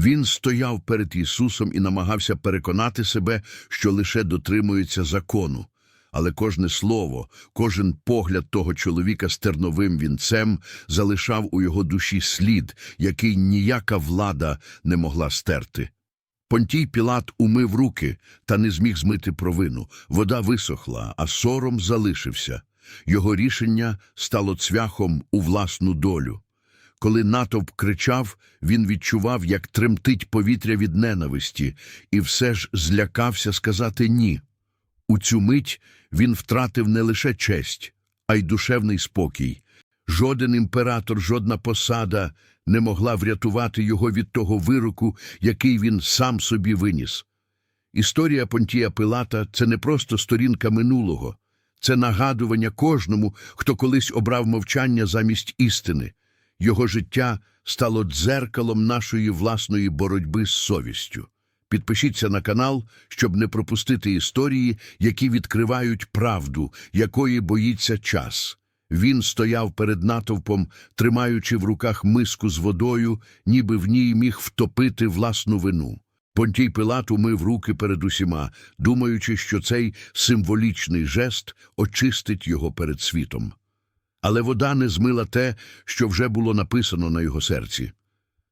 Він стояв перед Ісусом і намагався переконати себе, що лише дотримується закону. Але кожне слово, кожен погляд того чоловіка з терновим вінцем залишав у його душі слід, який ніяка влада не могла стерти. Понтій Пілат умив руки та не зміг змити провину. Вода висохла, а сором залишився. Його рішення стало цвяхом у власну долю. Коли натовп кричав, він відчував, як тремтить повітря від ненависті, і все ж злякався сказати ні. У цю мить він втратив не лише честь, а й душевний спокій. Жоден імператор, жодна посада не могла врятувати його від того вироку, який він сам собі виніс. Історія Понтія Пилата це не просто сторінка минулого, це нагадування кожному, хто колись обрав мовчання замість істини. Його життя стало дзеркалом нашої власної боротьби з совістю. Підпишіться на канал, щоб не пропустити історії, які відкривають правду, якої боїться час. Він стояв перед натовпом, тримаючи в руках миску з водою, ніби в ній міг втопити власну вину. Понтій Пилат умив руки перед усіма, думаючи, що цей символічний жест очистить його перед світом. Але вода не змила те, що вже було написано на його серці.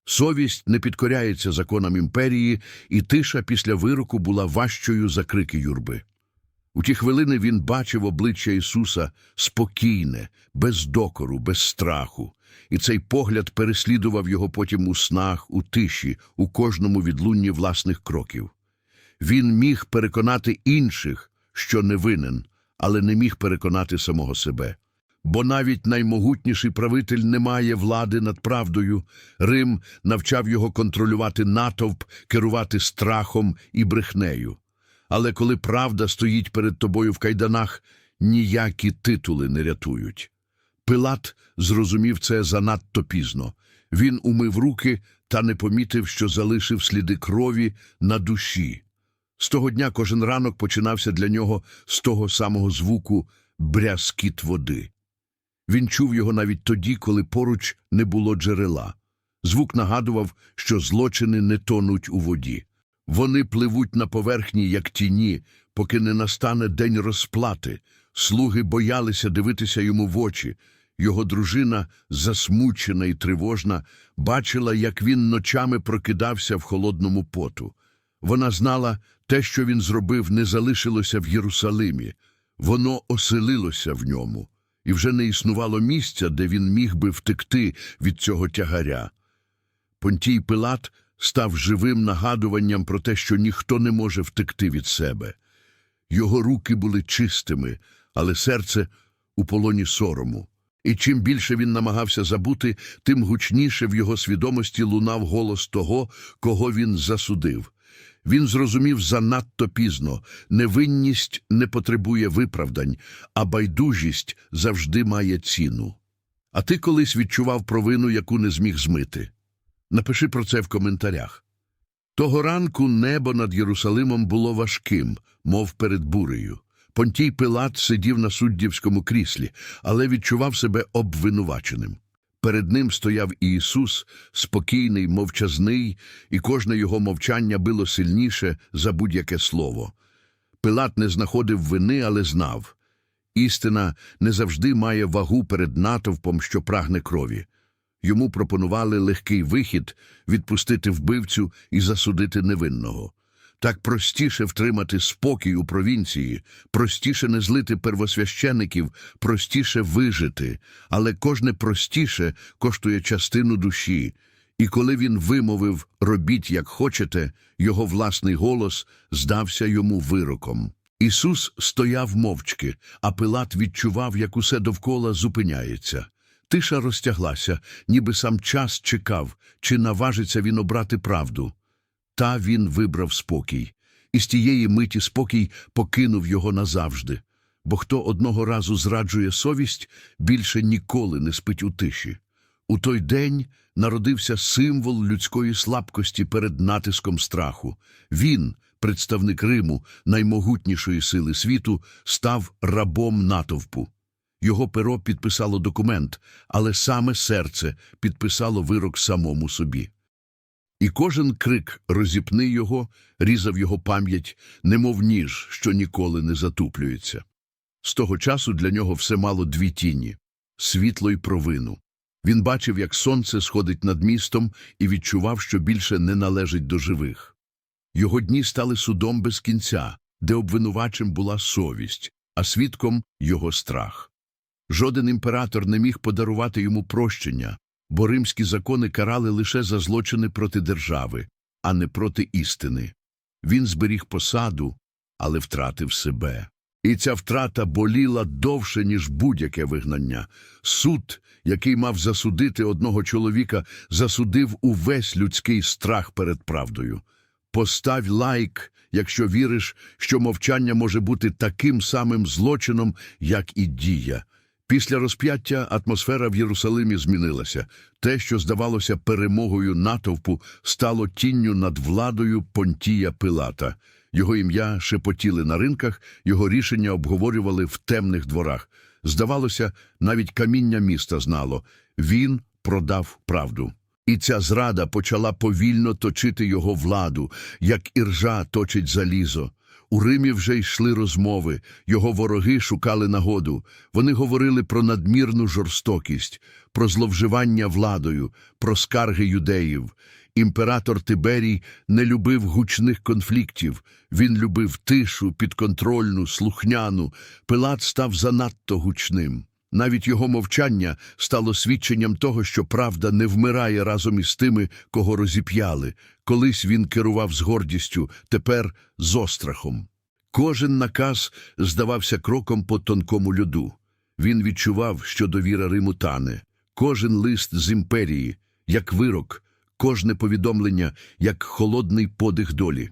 Совість не підкоряється законам імперії, і тиша після вироку була важчою за крики юрби. У ті хвилини він бачив обличчя Ісуса спокійне, без докору, без страху, і цей погляд переслідував його потім у снах, у тиші, у кожному відлунні власних кроків. Він міг переконати інших, що не винен, але не міг переконати самого себе. Бо навіть наймогутніший правитель не має влади над правдою. Рим навчав його контролювати натовп, керувати страхом і брехнею. Але коли правда стоїть перед тобою в кайданах, ніякі титули не рятують. Пилат зрозумів це занадто пізно. Він умив руки та не помітив, що залишив сліди крові на душі. З того дня кожен ранок починався для нього з того самого звуку брязкіт води. Він чув його навіть тоді, коли поруч не було джерела. Звук нагадував, що злочини не тонуть у воді. Вони пливуть на поверхні, як тіні, поки не настане день розплати. Слуги боялися дивитися йому в очі. Його дружина, засмучена і тривожна, бачила, як він ночами прокидався в холодному поту. Вона знала, те, що він зробив, не залишилося в Єрусалимі. Воно оселилося в ньому, і вже не існувало місця, де він міг би втекти від цього тягаря. Понтій Пилат став живим нагадуванням про те, що ніхто не може втекти від себе. Його руки були чистими, але серце у полоні сорому. І чим більше він намагався забути, тим гучніше в його свідомості лунав голос того, кого він засудив. Він зрозумів занадто пізно невинність не потребує виправдань, а байдужість завжди має ціну. А ти колись відчував провину, яку не зміг змити? Напиши про це в коментарях. Того ранку небо над Єрусалимом було важким, мов перед бурею. Понтій Пилат сидів на суддівському кріслі, але відчував себе обвинуваченим. Перед ним стояв Ісус, спокійний, мовчазний, і кожне його мовчання було сильніше за будь-яке слово. Пилат не знаходив вини, але знав. Істина не завжди має вагу перед натовпом, що прагне крові. Йому пропонували легкий вихід відпустити вбивцю і засудити невинного. Так простіше втримати спокій у провінції, простіше не злити первосвящеників, простіше вижити, але кожне простіше коштує частину душі. І коли він вимовив «робіть, як хочете», його власний голос здався йому вироком. Ісус стояв мовчки, а Пилат відчував, як усе довкола зупиняється. Тиша розтяглася, ніби сам час чекав, чи наважиться він обрати правду. Та він вибрав спокій, і з тієї миті спокій покинув його назавжди, бо хто одного разу зраджує совість, більше ніколи не спить у тиші. У той день народився символ людської слабкості перед натиском страху. Він, представник Риму, наймогутнішої сили світу, став рабом натовпу. Його перо підписало документ, але саме серце підписало вирок самому собі. І кожен крик «розіпни його» різав його пам'ять, немов ніж, що ніколи не затуплюється. З того часу для нього все мало дві тіні – світло й провину. Він бачив, як сонце сходить над містом і відчував, що більше не належить до живих. Його дні стали судом без кінця, де обвинувачем була совість, а свідком – його страх. Жоден імператор не міг подарувати йому прощення, бо римські закони карали лише за злочини проти держави, а не проти істини. Він зберіг посаду, але втратив себе. І ця втрата боліла довше, ніж будь-яке вигнання. Суд, який мав засудити одного чоловіка, засудив увесь людський страх перед правдою. Постав лайк, якщо віриш, що мовчання може бути таким самим злочином, як і дія. Після розп'яття атмосфера в Єрусалимі змінилася. Те, що здавалося перемогою натовпу, стало тінню над владою Понтія Пилата. Його ім'я шепотіли на ринках, його рішення обговорювали в темних дворах. Здавалося, навіть каміння міста знало – він продав правду. І ця зрада почала повільно точити його владу, як іржа точить залізо. У Римі вже йшли розмови, його вороги шукали нагоду. Вони говорили про надмірну жорстокість, про зловживання владою, про скарги юдеїв. Імператор Тиберій не любив гучних конфліктів, він любив тишу, підконтрольну, слухняну. Пилат став занадто гучним. Навіть його мовчання стало свідченням того, що правда не вмирає разом із тими, кого розіп'яли. Колись він керував з гордістю, тепер з острахом. Кожен наказ здавався кроком по тонкому льоду. Він відчував, що довіра Риму тане. Кожен лист з імперії, як вирок, кожне повідомлення, як холодний подих долі.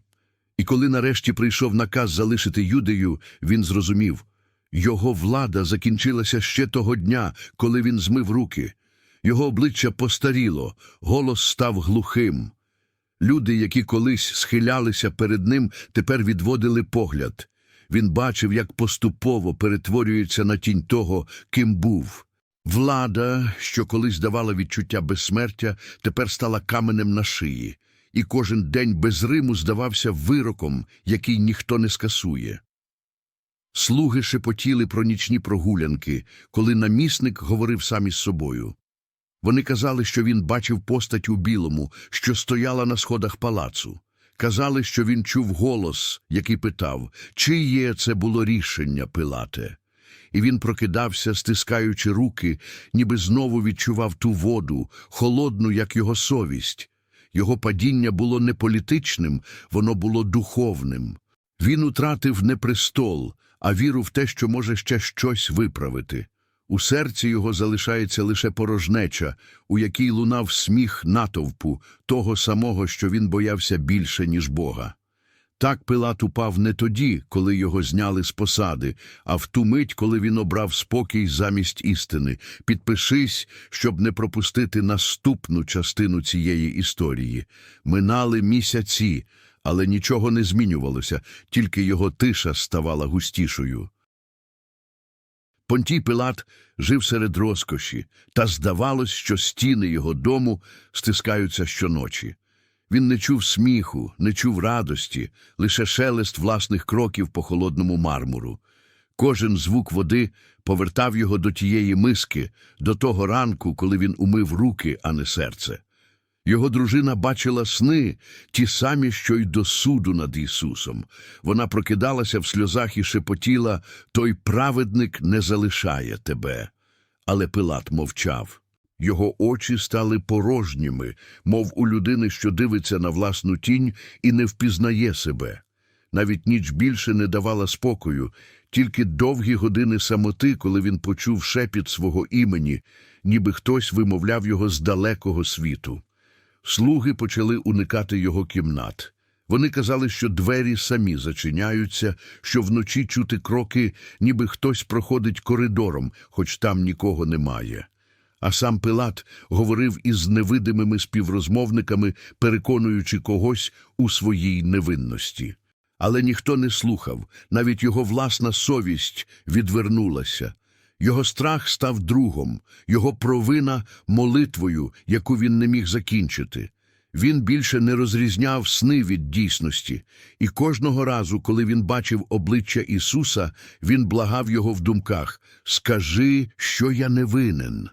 І коли нарешті прийшов наказ залишити Юдею, він зрозумів – його влада закінчилася ще того дня, коли він змив руки. Його обличчя постаріло, голос став глухим. Люди, які колись схилялися перед ним, тепер відводили погляд. Він бачив, як поступово перетворюється на тінь того, ким був. Влада, що колись давала відчуття безсмертя, тепер стала каменем на шиї, і кожен день без Риму здавався вироком, який ніхто не скасує. Слуги шепотіли про нічні прогулянки, коли намісник говорив сам із собою. Вони казали, що він бачив постать у білому, що стояла на сходах палацу. Казали, що він чув голос, який питав, чиє це було рішення, Пилате. І він прокидався, стискаючи руки, ніби знову відчував ту воду, холодну, як його совість. Його падіння було не політичним, воно було духовним. Він утратив не престол, а віру в те, що може ще щось виправити. У серці його залишається лише порожнеча, у якій лунав сміх натовпу, того самого, що він боявся більше, ніж Бога. Так Пилат упав не тоді, коли його зняли з посади, а в ту мить, коли він обрав спокій замість істини. Підпишись, щоб не пропустити наступну частину цієї історії. Минали місяці, але нічого не змінювалося, тільки його тиша ставала густішою. Понтій Пилат жив серед розкоші, та здавалось, що стіни його дому стискаються щоночі. Він не чув сміху, не чув радості, лише шелест власних кроків по холодному мармуру. Кожен звук води повертав його до тієї миски, до того ранку, коли він умив руки, а не серце. Його дружина бачила сни, ті самі, що й до суду над Ісусом. Вона прокидалася в сльозах і шепотіла «Той праведник не залишає тебе». Але Пилат мовчав. Його очі стали порожніми, мов у людини, що дивиться на власну тінь і не впізнає себе. Навіть ніч більше не давала спокою, тільки довгі години самоти, коли він почув шепіт свого імені, ніби хтось вимовляв його з далекого світу. Слуги почали уникати його кімнат. Вони казали, що двері самі зачиняються, що вночі чути кроки, ніби хтось проходить коридором, хоч там нікого немає. А сам Пилат говорив із невидимими співрозмовниками, переконуючи когось у своїй невинності. Але ніхто не слухав, навіть його власна совість відвернулася. Його страх став другом, його провина молитвою, яку він не міг закінчити. Він більше не розрізняв сни від дійсності, і кожного разу, коли він бачив обличчя Ісуса, він благав його в думках «Скажи, що я не винен».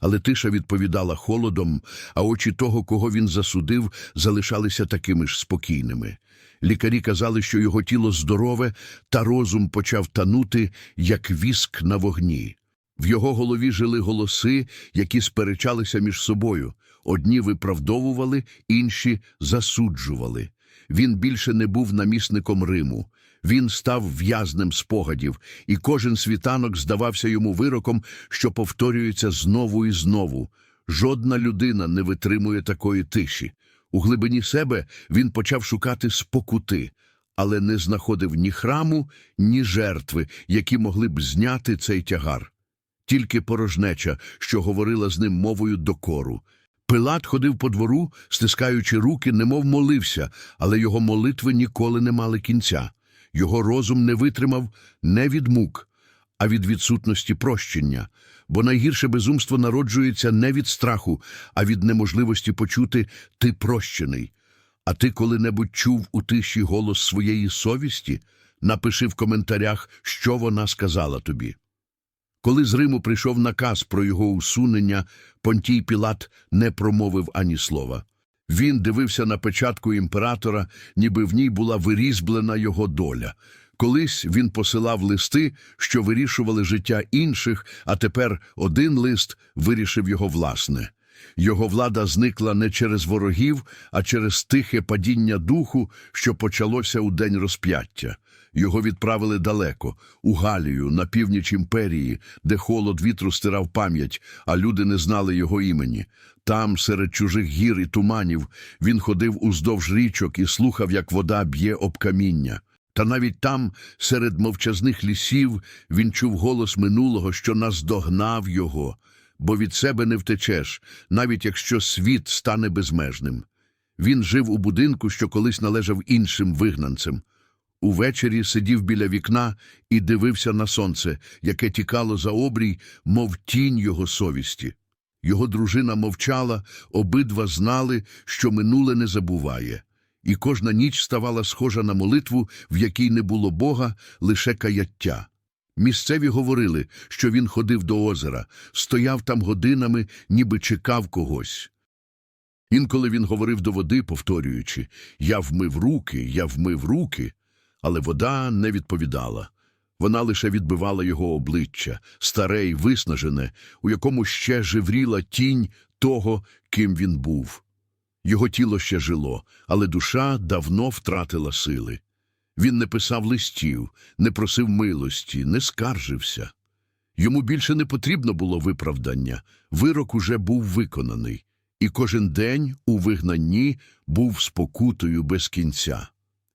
Але тиша відповідала холодом, а очі того, кого він засудив, залишалися такими ж спокійними. Лікарі казали, що його тіло здорове, та розум почав танути, як віск на вогні. В його голові жили голоси, які сперечалися між собою. Одні виправдовували, інші засуджували. Він більше не був намісником Риму. Він став в'язнем спогадів, і кожен світанок здавався йому вироком, що повторюється знову і знову. Жодна людина не витримує такої тиші. У глибині себе він почав шукати спокути, але не знаходив ні храму, ні жертви, які могли б зняти цей тягар. Тільки порожнеча, що говорила з ним мовою докору. Пилат ходив по двору, стискаючи руки, немов молився, але його молитви ніколи не мали кінця. Його розум не витримав не від мук, а від відсутності прощення, бо найгірше безумство народжується не від страху, а від неможливості почути «ти прощений». А ти коли-небудь чув у тиші голос своєї совісті? Напиши в коментарях, що вона сказала тобі. Коли з Риму прийшов наказ про його усунення, Понтій Пілат не промовив ані слова. Він дивився на печатку імператора, ніби в ній була вирізблена його доля. Колись він посилав листи, що вирішували життя інших, а тепер один лист вирішив його власне. Його влада зникла не через ворогів, а через тихе падіння духу, що почалося у день розп'яття. Його відправили далеко, у Галію, на північ імперії, де холод вітру стирав пам'ять, а люди не знали його імені. Там, серед чужих гір і туманів, він ходив уздовж річок і слухав, як вода б'є об каміння. Та навіть там, серед мовчазних лісів, він чув голос минулого, що наздогнав його, бо від себе не втечеш, навіть якщо світ стане безмежним. Він жив у будинку, що колись належав іншим вигнанцям. Увечері сидів біля вікна і дивився на сонце, яке тікало за обрій, мов тінь його совісті. Його дружина мовчала, обидва знали, що минуле не забуває. І кожна ніч ставала схожа на молитву, в якій не було Бога, лише каяття. Місцеві говорили, що він ходив до озера, стояв там годинами, ніби чекав когось. Інколи він говорив до води, повторюючи «Я вмив руки, я вмив руки», але вода не відповідала. Вона лише відбивала його обличчя, старе й виснажене, у якому ще живріла тінь того, ким він був. Його тіло ще жило, але душа давно втратила сили. Він не писав листів, не просив милості, не скаржився. Йому більше не потрібно було виправдання, вирок уже був виконаний, і кожен день у вигнанні був спокутою без кінця.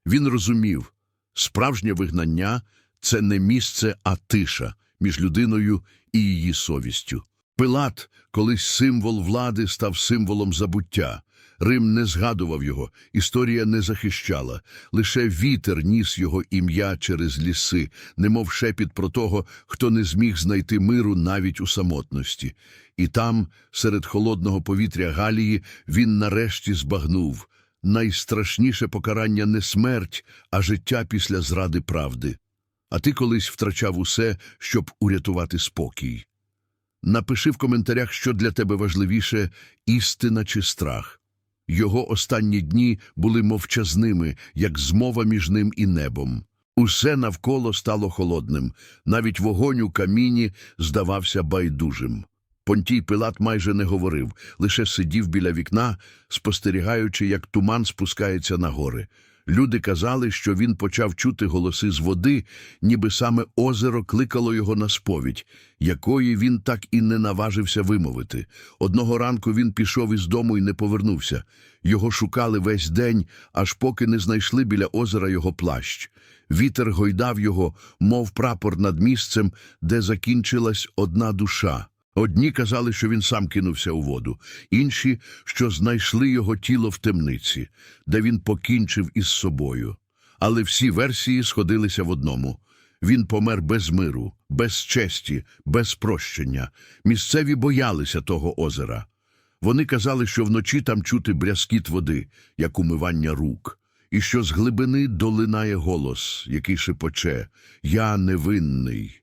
Він розумів, справжнє вигнання це не місце, а тиша між людиною і її совістю. Пилат, колись символ влади, став символом забуття. Рим не згадував його, історія не захищала. Лише вітер ніс його ім'я через ліси, немов шепіт про того, хто не зміг знайти миру навіть у самотності. І там, серед холодного повітря Галії, він нарешті збагнув найстрашніше покарання не смерть, а життя після зради правди. А ти колись втрачав усе, щоб урятувати спокій. Напиши в коментарях, що для тебе важливіше істина чи страх. Його останні дні були мовчазними, як змова між ним і небом. Усе навколо стало холодним, навіть вогонь у каміні здавався байдужим. Понтій Пилат майже не говорив, лише сидів біля вікна, спостерігаючи, як туман спускається на гори. Люди казали, що він почав чути голоси з води, ніби саме озеро кликало його на сповідь, якої він так і не наважився вимовити. Одного ранку він пішов із дому і не повернувся. Його шукали весь день, аж поки не знайшли біля озера його плащ. Вітер гойдав його, мов прапор над місцем, де закінчилась одна душа. Одні казали, що він сам кинувся у воду, інші, що знайшли його тіло в темниці, де він покінчив із собою. Але всі версії сходилися в одному. Він помер без миру, без честі, без прощення. Місцеві боялися того озера. Вони казали, що вночі там чути брязкіт води, як умивання рук, і що з глибини долинає голос, який шепоче «Я невинний».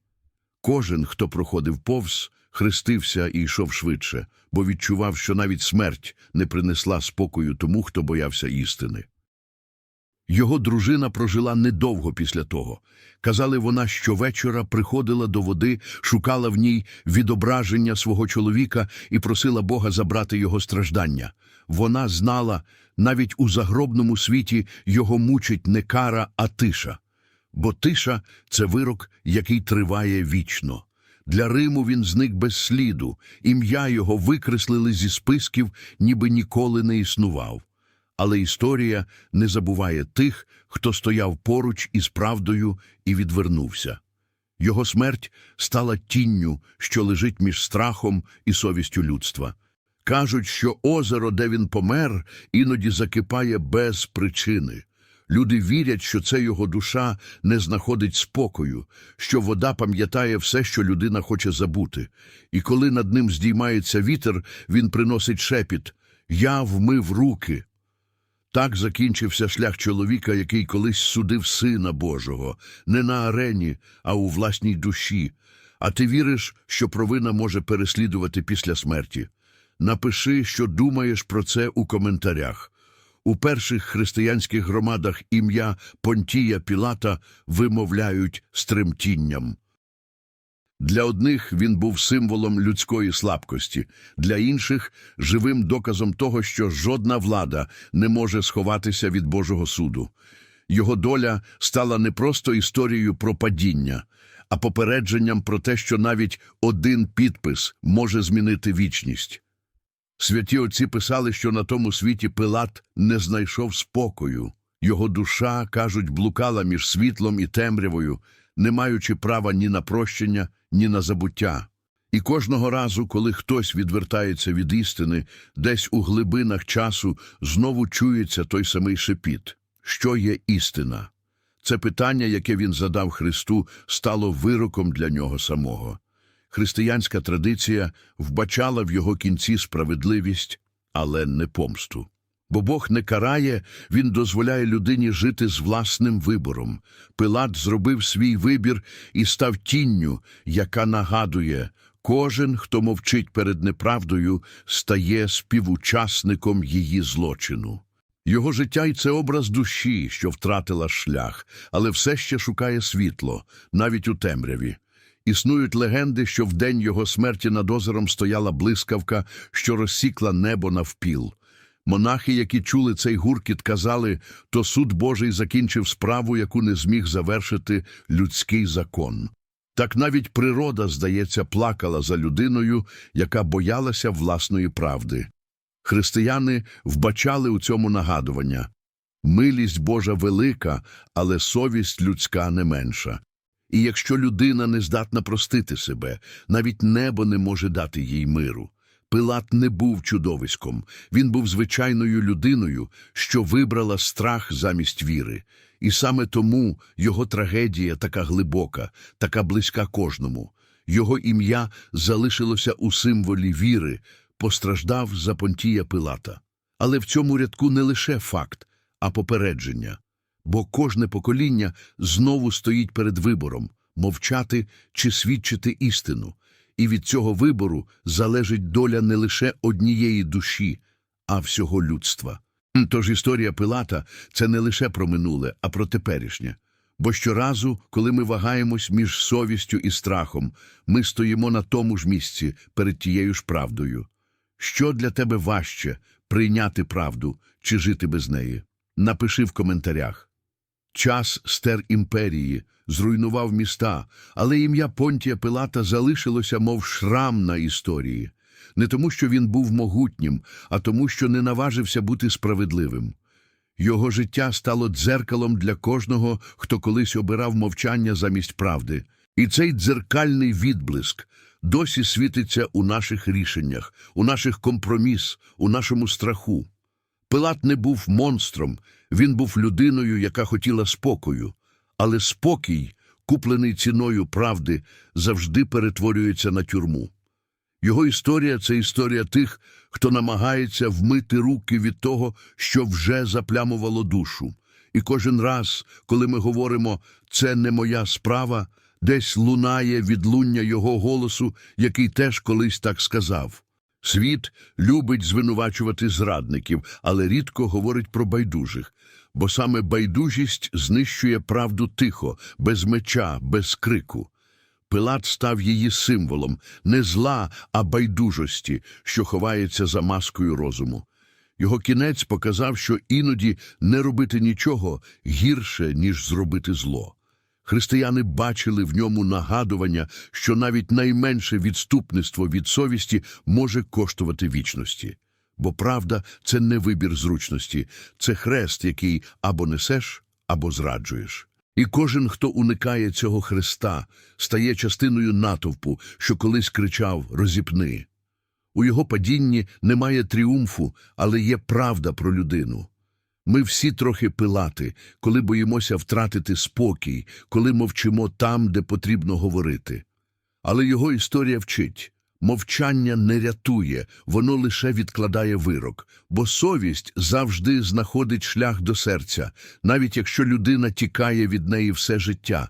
Кожен, хто проходив повз, хрестився і йшов швидше, бо відчував, що навіть смерть не принесла спокою тому, хто боявся істини. Його дружина прожила недовго після того. Казали, вона щовечора приходила до води, шукала в ній відображення свого чоловіка і просила Бога забрати його страждання. Вона знала, навіть у загробному світі його мучить не кара, а тиша. Бо тиша – це вирок, який триває вічно. Для Риму він зник без сліду, ім'я його викреслили зі списків, ніби ніколи не існував. Але історія не забуває тих, хто стояв поруч із правдою і відвернувся. Його смерть стала тінню, що лежить між страхом і совістю людства. Кажуть, що озеро, де він помер, іноді закипає без причини. Люди вірять, що це його душа не знаходить спокою, що вода пам'ятає все, що людина хоче забути. І коли над ним здіймається вітер, він приносить шепіт «Я вмив руки». Так закінчився шлях чоловіка, який колись судив Сина Божого, не на арені, а у власній душі. А ти віриш, що провина може переслідувати після смерті? Напиши, що думаєш про це у коментарях. У перших християнських громадах ім'я Понтія Пілата вимовляють з тремтінням. Для одних він був символом людської слабкості, для інших – живим доказом того, що жодна влада не може сховатися від Божого суду. Його доля стала не просто історією про падіння, а попередженням про те, що навіть один підпис може змінити вічність. Святі отці писали, що на тому світі Пилат не знайшов спокою. Його душа, кажуть, блукала між світлом і темрявою, не маючи права ні на прощення, ні на забуття. І кожного разу, коли хтось відвертається від істини, десь у глибинах часу знову чується той самий шепіт. Що є істина? Це питання, яке він задав Христу, стало вироком для нього самого. Християнська традиція вбачала в його кінці справедливість, але не помсту. Бо Бог не карає, Він дозволяє людині жити з власним вибором. Пилат зробив свій вибір і став тінню, яка нагадує, кожен, хто мовчить перед неправдою, стає співучасником її злочину. Його життя й це образ душі, що втратила шлях, але все ще шукає світло, навіть у темряві. Існують легенди, що в день його смерті над озером стояла блискавка, що розсікла небо навпіл. Монахи, які чули цей гуркіт, казали, то суд Божий закінчив справу, яку не зміг завершити людський закон. Так навіть природа, здається, плакала за людиною, яка боялася власної правди. Християни вбачали у цьому нагадування. Милість Божа велика, але совість людська не менша. І якщо людина не здатна простити себе, навіть небо не може дати їй миру. Пилат не був чудовиськом, він був звичайною людиною, що вибрала страх замість віри. І саме тому його трагедія така глибока, така близька кожному. Його ім'я залишилося у символі віри, постраждав за Понтія Пилата. Але в цьому рядку не лише факт, а попередження. Бо кожне покоління знову стоїть перед вибором – мовчати чи свідчити істину. І від цього вибору залежить доля не лише однієї душі, а всього людства. Тож історія Пилата – це не лише про минуле, а про теперішнє. Бо щоразу, коли ми вагаємось між совістю і страхом, ми стоїмо на тому ж місці перед тією ж правдою. Що для тебе важче – прийняти правду чи жити без неї? Напиши в коментарях. Час стер імперії, зруйнував міста, але ім'я Понтія Пилата залишилося, мов шрам на історії. Не тому, що він був могутнім, а тому, що не наважився бути справедливим. Його життя стало дзеркалом для кожного, хто колись обирав мовчання замість правди. І цей дзеркальний відблиск досі світиться у наших рішеннях, у наших компроміс, у нашому страху. Пилат не був монстром, він був людиною, яка хотіла спокою. Але спокій, куплений ціною правди, завжди перетворюється на тюрму. Його історія це історія тих, хто намагається вмити руки від того, що вже заплямувало душу. І кожен раз, коли ми говоримо «це не моя справа», десь лунає відлуння його голосу, який теж колись так сказав. Світ любить звинувачувати зрадників, але рідко говорить про байдужих, бо саме байдужість знищує правду тихо, без меча, без крику. Пилат став її символом не зла, а байдужості, що ховається за маскою розуму. Його кінець показав, що іноді не робити нічого гірше, ніж зробити зло. Християни бачили в ньому нагадування, що навіть найменше відступництво від совісті може коштувати вічності. Бо правда – це не вибір зручності, це хрест, який або несеш, або зраджуєш. І кожен, хто уникає цього хреста, стає частиною натовпу, що колись кричав «Розіпни». У його падінні немає тріумфу, але є правда про людину. Ми всі трохи пилати, коли боїмося втратити спокій, коли мовчимо там, де потрібно говорити. Але його історія вчить. Мовчання не рятує, воно лише відкладає вирок, бо совість завжди знаходить шлях до серця, навіть якщо людина тікає від неї все життя.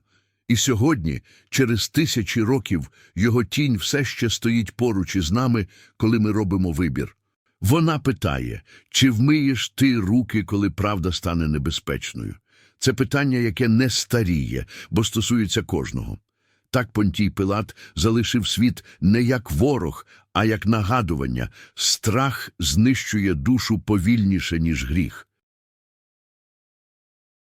І сьогодні, через тисячі років, його тінь все ще стоїть поруч із нами, коли ми робимо вибір. Вона питає, чи вмиєш ти руки, коли правда стане небезпечною? Це питання, яке не старіє, бо стосується кожного. Так Понтій Пилат залишив світ не як ворог, а як нагадування. Страх знищує душу повільніше, ніж гріх.